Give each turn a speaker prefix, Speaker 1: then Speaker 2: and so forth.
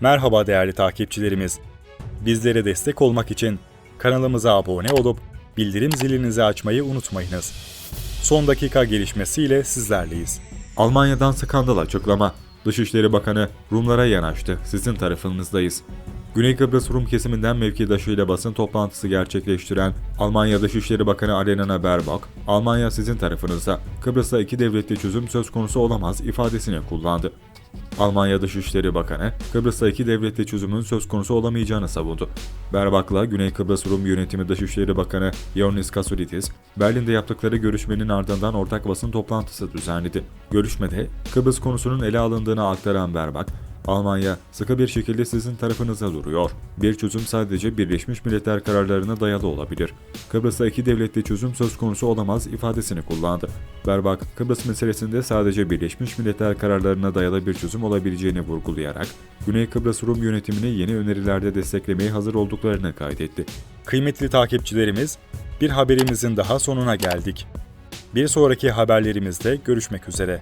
Speaker 1: Merhaba değerli takipçilerimiz. Bizlere destek olmak için kanalımıza abone olup bildirim zilinizi açmayı unutmayınız. Son dakika gelişmesiyle sizlerleyiz.
Speaker 2: Almanya'dan skandal açıklama. Dışişleri Bakanı Rumlara yanaştı. Sizin tarafınızdayız. Güney Kıbrıs Rum kesiminden mevkidaşıyla basın toplantısı gerçekleştiren Almanya Dışişleri Bakanı Alena Baerbock, Almanya sizin tarafınızda, Kıbrıs'ta iki devletli çözüm söz konusu olamaz ifadesini kullandı. Almanya Dışişleri Bakanı, Kıbrıs'ta iki devletli çözümün söz konusu olamayacağını savundu. Berbak'la Güney Kıbrıs Rum Yönetimi Dışişleri Bakanı Ioannis Kasoulitis, Berlin'de yaptıkları görüşmenin ardından ortak basın toplantısı düzenledi. Görüşmede Kıbrıs konusunun ele alındığını aktaran Berbak, Almanya sıkı bir şekilde sizin tarafınıza duruyor. Bir çözüm sadece Birleşmiş Milletler kararlarına dayalı olabilir. Kıbrıs'ta iki devletli çözüm söz konusu olamaz ifadesini kullandı. Berbak, Kıbrıs meselesinde sadece Birleşmiş Milletler kararlarına dayalı bir çözüm olabileceğini vurgulayarak, Güney Kıbrıs Rum yönetimini yeni önerilerde desteklemeye hazır olduklarını kaydetti.
Speaker 1: Kıymetli takipçilerimiz, bir haberimizin daha sonuna geldik. Bir sonraki haberlerimizde görüşmek üzere.